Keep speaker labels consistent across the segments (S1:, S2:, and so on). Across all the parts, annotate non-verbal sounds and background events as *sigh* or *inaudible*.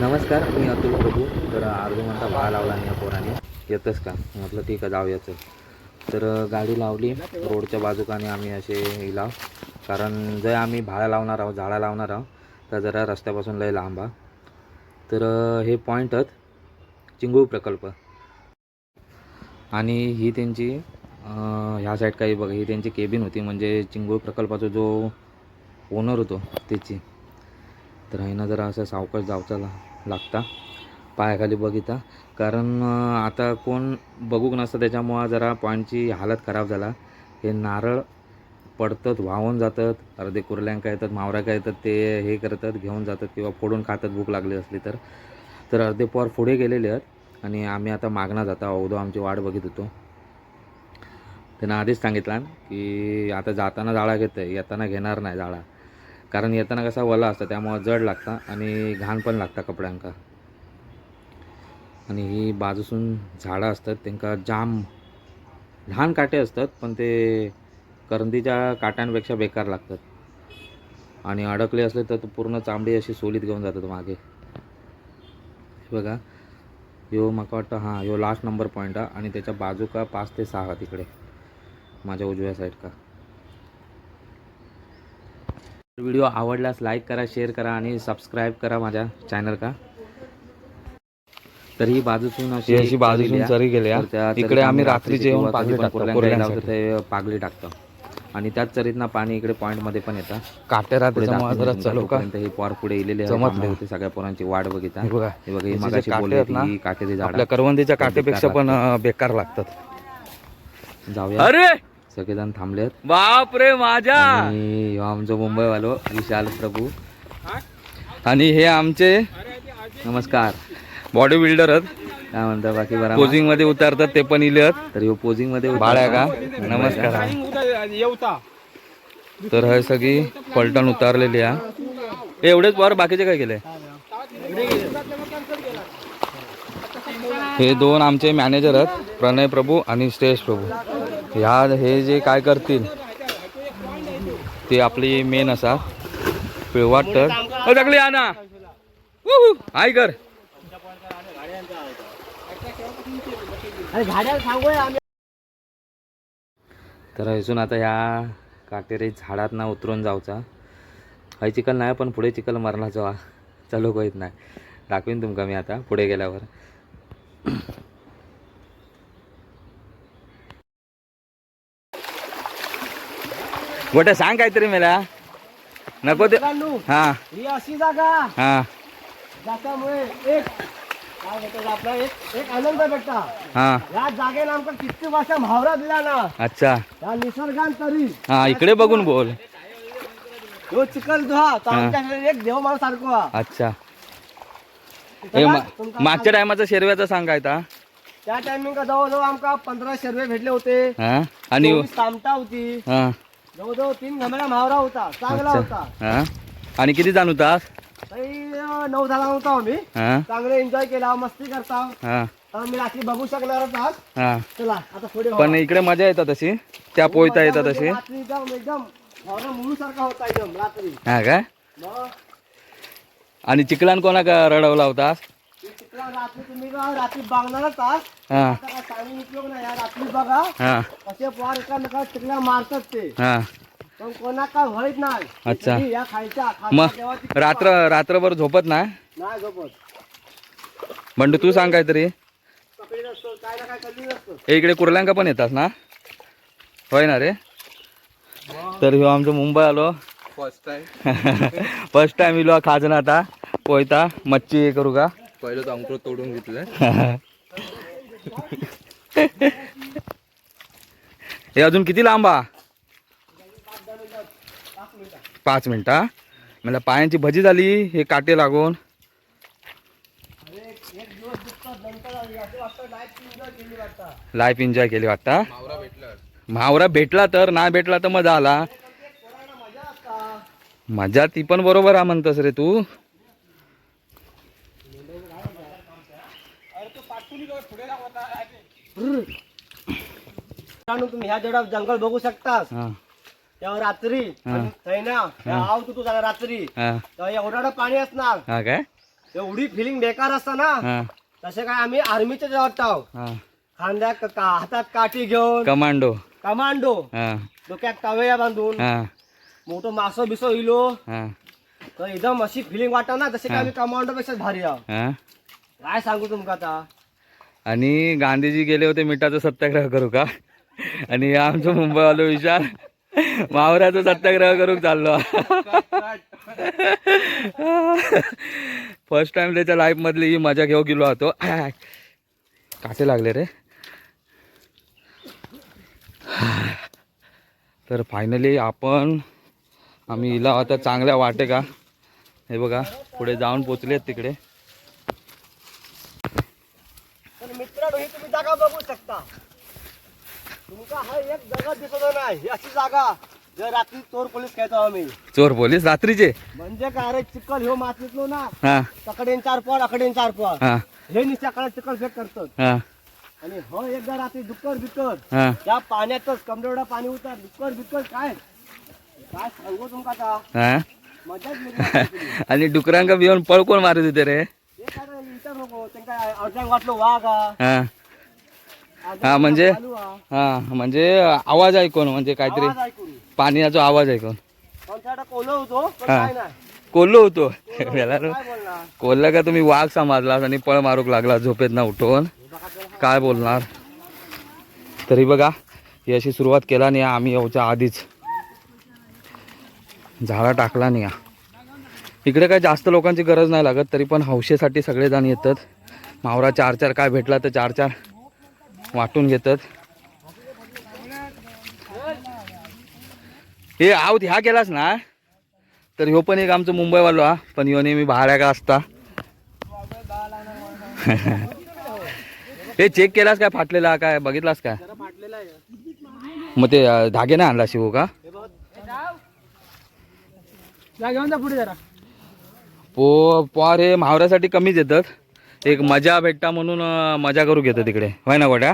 S1: नमस्कार मी अतुल प्रभू. तर अर्धी म्हणता भाडा लावला नाही या पोराने. येतच का? म्हटलं ठीक आहे जाऊयाचं तर गाडी लावली. रोडच्या बाजूकाने आम्ही असे हिला. कारण जर आम्ही भाळा लावणार आहोत झाडा लावणार आहोत तर जरा रस्त्यापासून लय लांब तर हे हे पॉईंटच चिंगूळ प्रकल्प. आणि ही त्यांची ह्या साईड काही बघा ही त्यांची केबिन होती. म्हणजे चिंगूळ प्रकल्पाचा जो ओनर होतो त्याची. तर आहे ना जरा असं सावकाश जावचाला. लागता. पायाखाली बघिता कारण आता कोण बघूक नसतं त्याच्यामुळं जरा पॉईंटची हालत खराब झाला. हे नारळ पडतात वाहून जातात. अर्धे कुर्ल्यांका येतात मावराका येतात ते हे करतात घेऊन जातात किंवा फोडून खातात भूक लागली असली तर. तर अर्धे पोर पुढे गेलेले आहेत आणि आम्ही आता मागणं जाता अवधो आमची वाट बघित होतो. त्यांना आधीच सांगितलं की आता जाताना जाळा घेतं येताना घेणार नाही जाळा. कारण येताना कसा वला असतं त्यामुळं जड लागता आणि घाण पण लागता कपड्यांका. आणि ही बाजूसून झाडं असतात त्यांका जाम लहान काटे असतात पण ते करंदीच्या काट्यांपेक्षा बेकार लागतात. आणि अडकले असले तर पूर्ण चांबडी अशी सोलीत घेऊन जातात मागे. बघा ह्यो मला वाटतं हां यो लास्ट नंबर पॉईंट हा. आणि त्याच्या बाजू का पाच ते सहा तिकडे माझ्या उजव्या साईड का. व्हिडिओ आवडल्यास लाईक करा शेअर करा आणि सबस्क्राईब करा माझ्या चॅनल का तर ही बाजूतून अशी
S2: अशी बाजूतून
S1: चरी
S2: गेल्या. इकडे आम्ही येऊन
S1: किंवा
S2: पागली टाकतो,
S1: ते पागली टाकतो. आणि त्याच चरीतनं पाणी इकडे पॉईंटमध्ये पण येतं.
S2: काटेरा
S1: पुढे
S2: त्याच्यामुळे
S1: दाखवून
S2: जरा
S1: तुमका
S2: चालू का?
S1: तोपर्यंत हे पोर पुढे इलेले. होते सगळ्या पोरांची वाट बघिता
S2: हे बघा
S1: हे ही
S2: काटे
S1: ही काटेरी झाड.
S2: आपल्या करवंदीच्या काटेपेक्षा पण बेकार लागतात.
S1: जाऊया.
S2: अरे!
S1: सगळेजण थांबलेत.
S2: बाप रे माझ्या!
S1: आणि ह्यो आमचं मुंबईवालो विशाल प्रभू.
S2: आणि हे आमचे
S1: नमस्कार.
S2: बॉडी बिल्डर आहेत.
S1: काय म्हणता बाकी बरा?
S2: पोजिंगमध्ये उतरतात ते पण इले आहेत
S1: तर ह्यो पोजिंगमध्ये.
S2: बाळ्या का? नमस्कार. तर हे सगळी पलटण उतारलेली आहे. एवढेच वर बाकीचे काय केले? हे दोन आमचे मॅनेजर आहेत प्रणय प्रभू आणि श्रेयश प्रभू. ह्या हे जे काय करतील ते आपली मेन असा पिळवाट तर टाकली ना. हाय कर.
S1: तर इथून आता ह्या काटेरी झाडात ना उतरून जाऊचा. हय चिखल नाही पण पुढे चिखल मरणाचा वा चालू कळत नाही. दाखवीन तुमका मी आता पुढे गेल्यावर.
S2: गोट्या सांग काहीतरी मला नको ते हा.
S3: ही अशी जागा.
S2: हा.
S3: ज्याच्यामुळे एक काय म्हणतात आपला एक एक आनंद भेटता
S2: हा.
S3: या जागेला आमका किती वर्ष म्हावरा दिला ना.
S2: अच्छा.
S3: या निसर्गान तरी
S2: हा इकडे बघून बोल.
S3: तो चिखल तो एक देव माणूस सारखो. हा.
S2: अच्छा हे मा- मागच्या टायमाचा शेरव्याचा सांग काय ता?
S3: त्या टायमिंग जवळजवळ आमका पंधरा शर्वे भेटले होते.
S2: हा. आणि
S3: चोवीस होती.
S2: हा.
S3: जवळजवळ तीन घमेला म्हावरा होता चांगला होता.
S2: हा? आणि किती जाण होतास
S3: तरी अं, नऊ झाला होता आम्ही.
S2: हा?
S3: चांगले एन्जॉय केला मस्ती करता.
S2: हा.
S3: रात्री बघू शकणारच आहात
S2: हा.
S3: चला आता पुढे
S2: पण इकडे मजा येतात तशी? त्या पोयता येतात
S3: म्हणजे
S2: तशी
S3: रात्री एकदम एकदम सारखा होता एकदम रात्री.
S2: हा काय
S3: मग?
S2: आणि चिखलान कोणा का रडवला होतास
S3: ते चिखला रात्री तुम्ही का रात्री बघणारच आहात.
S2: हा.
S3: आता काय सांगू उपयोग नाही या रात्री बघा.
S2: हा.
S3: कसे पोर एकामेका चिखला मारतात ते.
S2: हा.
S3: पण कोणा काय व्हायच नाही.
S2: अच्छा.
S3: कधी या खायच्या खायच्या
S2: मग
S3: तेव्हा ती
S2: रात्र रात्रभर झोपत ना
S3: नाही झोपत.
S2: बंडू तू सांग काहीतरी.
S3: काय ना काय कधी नसतो
S2: इकडे कुर्ल्यांका पण येतात ना? होय ना रे? तर ह्यो आमचं मुंबई आलो.
S4: फर्स्ट टाइम
S2: फर्स्ट टाइम इलो खाजन आता पोयता मच्छी हे करू का?
S4: पहिलं तर अंकुर तोडून घेतलं *laughs*
S2: हे अजून किती लांब पाच मिनिटा मला पायांची भजी झाली हे काटे लागून. लाईफ एन्जॉय केली वाटता
S4: मावरा भेटला
S2: म्हावरा भेटला तर नाही भेटला तर मजा आला. मजा ती पण बरोबर हा म्हणतस रे तू.
S3: तुम्ही ह्या जेवढा जंगल बघू शकता
S2: हा.
S3: तेव्हा रात्री. थंय ना आव तू तुझा रात्री. तेव्हा एवढा पाणी असणार. एवढी फिलिंग बेकार असता ना.
S2: हा.
S3: तसे काय आम्ही आर्मीचे जवाब आहोत का- हातात काठी घेऊन
S2: कमांडो.
S3: कमांडो. डोक्यात कावया बांधून
S2: हा.
S3: मोठं मासो बिसो इलो. तर एकदम अशी फिलिंग वाटत ना जसे काय. आम्ही कमांडो पेक्षा भारी आहोत काय सांगू तुमका आता?
S2: आणि गांधीजी गेले होते मिठाचा सत्याग्रह करू का? आणि आमचं मुंबईवालो विचार मावऱ्याचा सत्याग्रह करू चाललो. फर्स्ट टाइम त्याच्या लाईफमधली ही मजा घेऊ गेलो होतो. काटे लागले रे. तर फायनली आपण आम्ही इला आता चांगल्या वाटे का हे बघा पुढे जाऊन पोचलेत तिकडे
S3: तर मित्रांनो ही तुम्ही जागा बघू शकता. तुमका हा एक जागा दिसत नाही ही अशी जागा जर रात्री चोर पोलीस खेळतो आम्ही.
S2: चोर पोलीस? रात्रीचे?
S3: म्हणजे काय रे चिखल ह्यो मातीतलो ना?
S2: हा.
S3: तकडेन चार पॉड अकडेन चार पॉड
S2: हा.
S3: हे काळात चिखल फेक करतात.
S2: हा.
S3: आणि हो एकदा रात्री दुक्कर बिक्कर
S2: हा.
S3: त्या पाण्यातच कमरेवडा पाणी उतर दुक्कर बिक्कर काय? काय सांगू तुमका आता
S2: हा?
S3: मजाच. *laughs*
S2: आणि डुकरांका भिवून पळ कोण मारत होते रे?
S3: हे काय रे, हा.
S2: हा म्हणजे?
S3: हा.
S2: म्हणजे आवाज ऐकून म्हणजे काहीतरी पाण्याचा आवाज ऐकून. हा. कोल्लो होतो. कोल्ला का तुम्ही वाघ समजलास आणि पळ मारूक लागला झोपेत ना उठवून काय बोलणार? तरी बघा ही अशी सुरुवात केला नाही आम्ही याच्या आधीच. झाडा टाकला नाही. इकडे काय जास्त लोकांची गरज नाही लागत तरी पण हौशेसाठी सगळेजण येतात. मावरा चार चार काय भेटला तर चार चार वाटून घेतात. हे आऊत ह्या केलास ना? तर ह्यो पण एक आमचं मुंबईवालो हा पण ह्यो नेहमी भाड्या का असता. हे चेक केलास काय? फाटलेला काय? बघितलास काय? मग ते धागे नाही आणला शिवू का?
S3: पुढे जरा.
S2: पो पोर हे म्हावऱ्यासाठी कमीच येतात. एक मजा भेटता म्हणून मजा करू घेतात तिकडे होय ना गोट्या?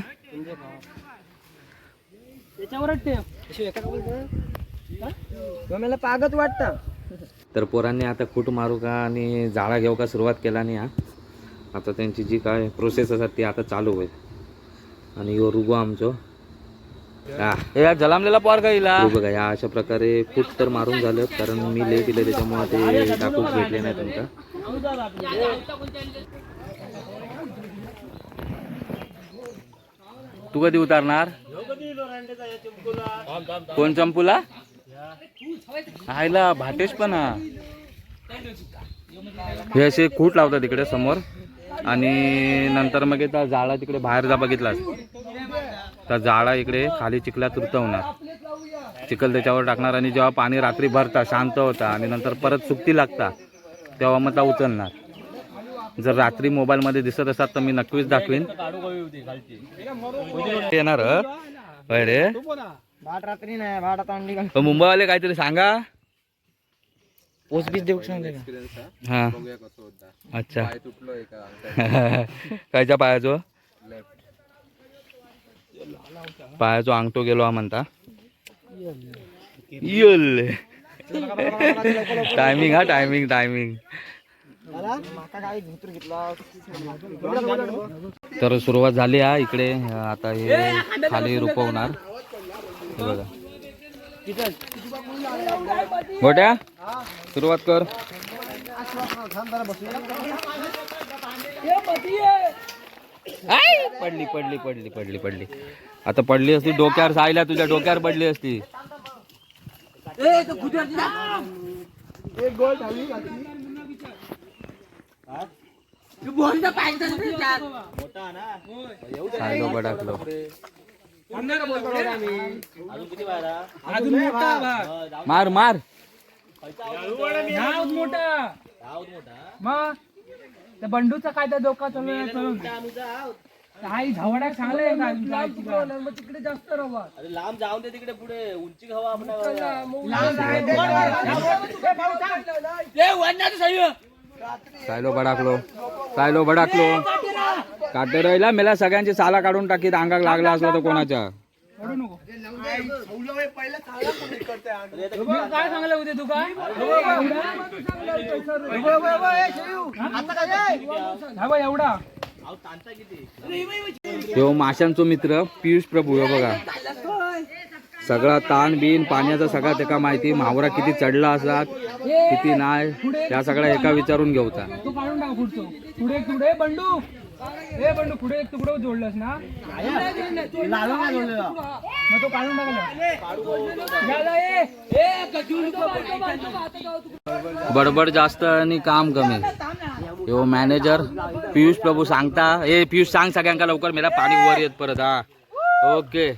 S3: पागत वाटतं.
S1: तर पोरांनी आता खूट मारू का आणि जाळा घेऊ का सुरुवात केला नाही हा? आता त्यांची जी काय प्रोसेस असतात ती आता चालू होईल. आणि यो रुगो आमचो.
S2: या जलामलेला पोर का हिला?
S1: हे बघा या अशा प्रकारे फूट तर मारून झालं कारण मी लेट दिलं त्याच्यामुळे ते टाकूच भेटले नाही तुमका
S2: तू कधी उतारणार? कोण चंपूला? आयला भाटेश पण हा. हे असे खूट लावतात तिकडे समोर. आणि नंतर मग जाळा तिकडे बाहेर जा बघितलास. त्या जाळा इकडे खाली चिखलात रुतवणार चिखल त्याच्यावर टाकणार आणि जेव्हा पाणी रात्री भरता शांत होता आणि नंतर परत सुकती लागता तेव्हा मग त्या उचलणार. जर रात्री मोबाईलमध्ये दिसत असतात तर मी नक्कीच दाखवीन. येणार
S3: रात्री नाही
S2: मुंबईवाले काहीतरी सांगा. देऊ हा. अच्छा. *laughs* कायच्या पायाचो पायाचो अंगठो गेलो हा म्हणता. येल टायमिंग हा टायमिंग टायमिंग तर सुरुवात झाली हा इकडे. आता हे खाली रुपवणार. बघा. मोठ्या सुरुवात कर. पडली पडली पडली पडली पडली. आता पडली असती डोक्यावर सायला तुझ्या डोक्यावर पडली असती. सायलो बडाकलो मार मार.
S5: मग? त्या बंडूचा काय त्या डोका चालू आहे काही झावड्या चांगले तिकडे जास्त रवा.
S3: अरे लांब जाऊन दे तिकडे पुढे. उंची हवा आपण
S2: सायलो बडाकलो सायलो बडाकलो काटे राहिला मेला सगळ्यांची साला काढून टाकीत. अंगाक लागला असला तर कोणाच्या?
S5: पडू नको.
S6: पहिलं चांगला कोणी करते
S5: मग काय? सांगलं उद्या तू काय हा? बा एवढा.
S2: तो माशांचो मित्र पियुष प्रभू बघा. सगळा ताण बिन पाण्याचा सगळा त्याका माहिती म्हावरा किती चढला असा किती नाही त्या सगळ्या एका विचारून घेऊचा.
S5: तू पुढे एक तुकडे बंडू पुढे एक तुकडं जोडलंस ना? मग तो काढून टाकला. तो.
S2: बडबड जास्त आणि काम कमी. यो मॅनेजर पियुष प्रभू सांगता. ए पियुष सांग सगळ्यांका लवकर. मेला पाणी वर येत परत हा. ओके.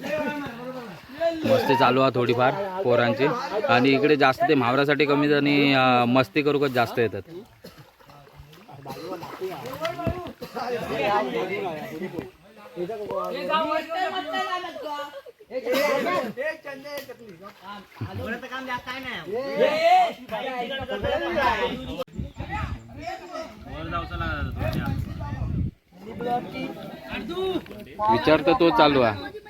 S2: *laughs* मस्ती चालू आहे थोडीफार पोरांची. आणि इकडे जास्त ते म्हावरासाठी कमी आणि मस्ती करूकच जास्त येतात. विचार तर तो चालू आहे.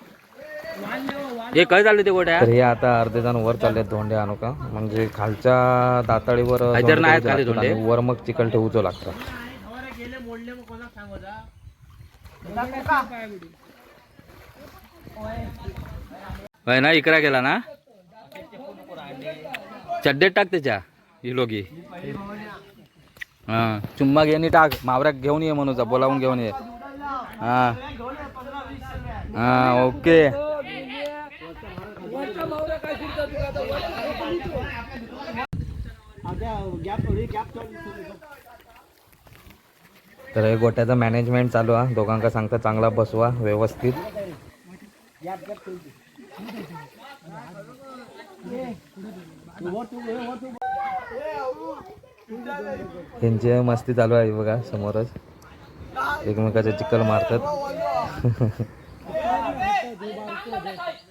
S2: हे काय चाललं ते गोट्या?
S1: तर हे आता अर्धे जण वर चालले धोंडे आणू का? म्हणजे खालच्या दाताळीवर
S2: नाही खाली धोंडे.
S1: वर मग चिकन ठेवूचो लागतं.
S2: होय ना इकरा गेला ना? चड्डेत टाक त्याच्या ही लोगी हा. चुम्मा घेऊन टाक. मावऱ्याक घेऊन ये म्हणूचा बोलावून घेऊन ये. हा. हा ओके.
S1: तर हे गोट्याचं मॅनेजमेंट चालू आहे. दोघांका सांगता चांगला बसवा व्यवस्थित. त्यांची मस्ती चालू आहे बघा समोरच. एकमेकाचे चिकल मारतात. *laughs*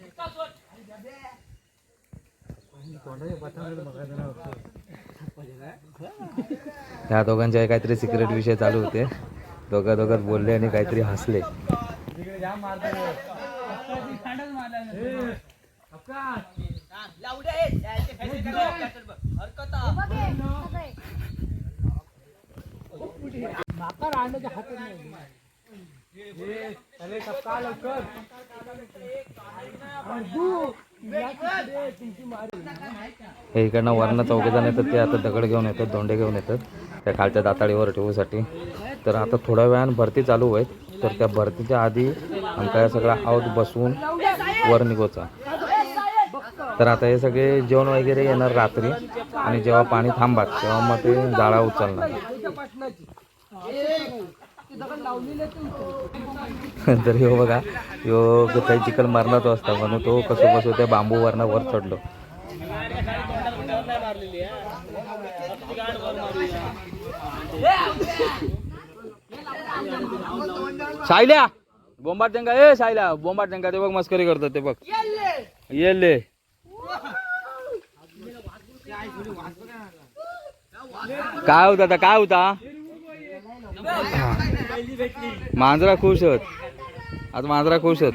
S1: ह्या दोघांच्या काहीतरी सिक्रेट विषय चालू होते. दोघा दोघात बोलले आणि काहीतरी हसले. हे इकडनं वरनं चौघे येतात ते आता दगड घेऊन येतात दोंडे घेऊन येतात. त्या खालच्या दाताळीवर ठेवूसाठी. तर आता थोड्या वेळानं भरती चालू आहेत. तर त्या भरतीच्या आधी आमका सगळा आऊत बसवून वर निघोचा तर आता हे सगळे जेवण वगैरे येणार रात्री. आणि जेव्हा पाणी थांबात तेव्हा मग ते जाळा उचलणार. *laughs* तर ह्यो बघा ह्यो काही चिकल मारणारच असता म्हणून तो कसं कसं त्या बांबू वरनं वर चढलो.
S2: सायल्या बोंबाट जंगा ए सायल्या बोंबाट जंगा ते बघ मस्करी करतो ते बघ. येले काय होता आता काय होता? मांजरा खुश होत आज मांजरा खुश होत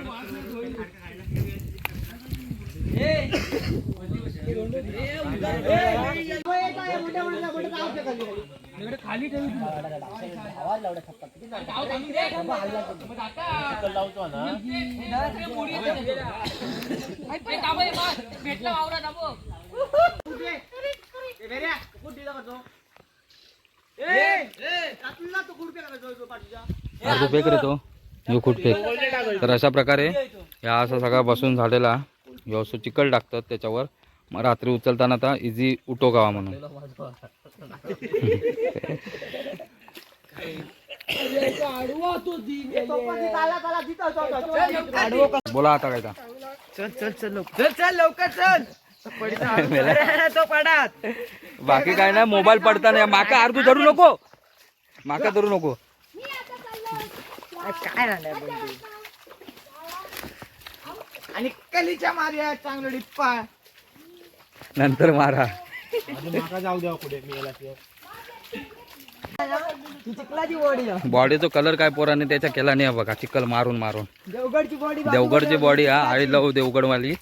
S5: इकडे खाली ठेवी
S2: अर्ध फेक रे तो. खूट फेक. तर अशा प्रकारे ह्या असा सगळा बसून झालेला असं चिकल टाकतात त्याच्यावर. मग रात्री उचलताना आता इझी उठो गावा म्हणून. *laughs* बोला आता काय
S5: चल चल चल लवकर. चल चल लवकर चल. तो पडात
S2: बाकी काय नाही मोबाईल पडताना माका अर्धू धरू नको. माका धरू नको.
S5: काय बंडू आणि कलीच्या मार्या चांगलं डिप्पा.
S2: नंतर मारा.
S3: जाऊ द्या कुठे मी याला
S2: बॉडीचा कलर काय पोराने त्याच्या केला नाही बघा चिकल मारून मारून.
S5: देवगडची बॉडी
S2: देवगडची बॉडी हा आय लव देवगडवाली.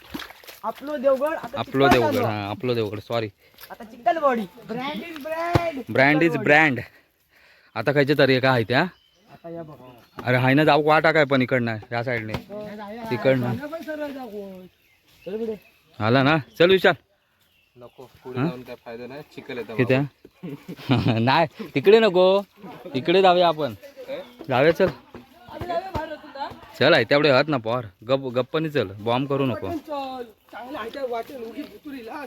S5: आपलो देवगड
S2: आपलो देवगड. हा आपलो देवगड सॉरी
S5: आता चिकल body. Brand is brand
S2: brand is brand आता खायचे तरी का आहे त्या.
S5: आता या बघा.
S2: अरे हाय ना जाऊ वाटा काय पण इकडनं या साईडने. तिकडनं. आला ना. चल विचार
S4: नको पुढे जाऊन काय फायदा नाही.
S2: किती? *laughs* तिकडे नको. इकडे जाऊया आपण. जाऊया चल. चल आहे तेवढे हत ना पॉर. गप गप्पनी चल. बॉम्ब करू नको.
S5: चांगलं आहे वाटेल उगी भुतुरीला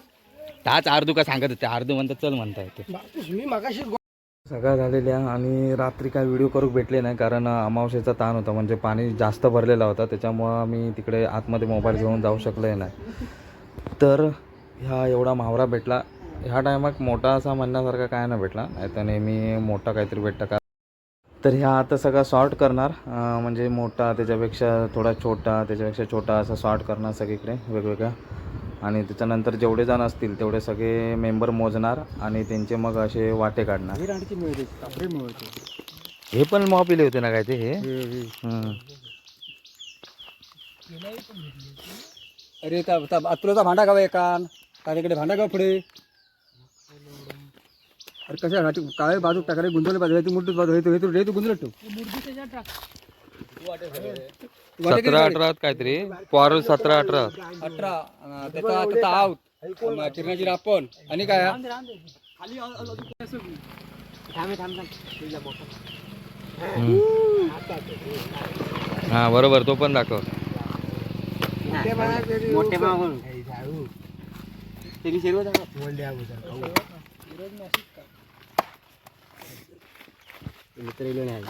S2: ताच आर्दू का सांगत होते. आर्दू म्हणतात चल म्हणता येते.
S5: मी मागाशी
S2: सकाळ झालेल्या आणि रात्री काय व्हिडिओ करू भेटले नाही कारण अमावस्येचा ताण होता. म्हणजे पाणी जास्त भरलेला होता. त्याच्यामुळं मी तिकडे आतमध्ये मोबाईल घेऊन जाऊ शकलो नाही. तर ह्या एवढा मावरा भेटला. ह्या टायमात मोठा असा म्हणण्यासारखा काय नाही भेटला. नाही तर नेहमी मोठा काहीतरी भेटतं का? तर ह्या आता सगळा सॉर्ट करणार. म्हणजे मोठा त्याच्यापेक्षा थोडा छोटा त्याच्यापेक्षा छोटा असा सॉर्ट करणार सगळीकडे वेगवेगळ्या. आणि त्याच्यानंतर जेवढे जण असतील तेवढे सगळे मेंबर मोजणार आणि त्यांचे मग असे वाटे काढणार. हे पण मॉपिले होते ना काय ते हे.
S3: अरे तुला भांडा गाव तिकडे भांडा गाव पुढे. अरे कशा काळे बाजू टाकाले गुंतवले बाजू तू मोठीच बाजू हे तू हे तू हे तू गुंतवलं ठेव
S2: सतरा अठरा काहीतरी. पॉर सतरा अठरा.
S3: अठरा. त्याचा त्याचा आऊत किरणाची रापण. आणि काय? हा?
S2: हा बरोबर. तो पण दाखव.
S3: मोठे मागून मित्र इलो नाही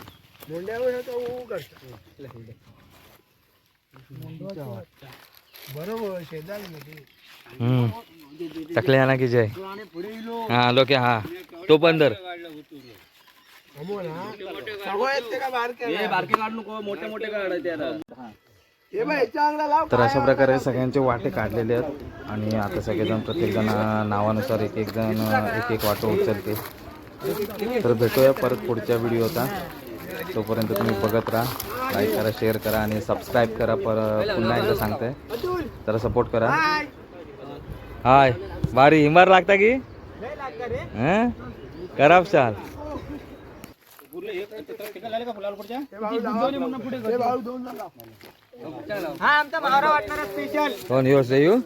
S2: हम्म. टकले ना की जय. हा हा. तो पण धर. तर अशा प्रकारे सगळ्यांचे वाटे काढलेले आहेत आणि आता सगळेजण प्रत्येकजण नावानुसार एक एक जण एक एक वाटो उचलते. तर भेटूया परत पुढच्या व्हिडिओचा. तोपर्यंत तुम्ही बघत राहा लाईक करा शेअर करा आणि सबस्क्राईब करा पर पुन्हा एकदा सांगते. तर सपोर्ट करा. हाय. भारी. हिमार लागता की?
S5: वाटणारा स्पेशल
S2: कोण? येऊ से येऊ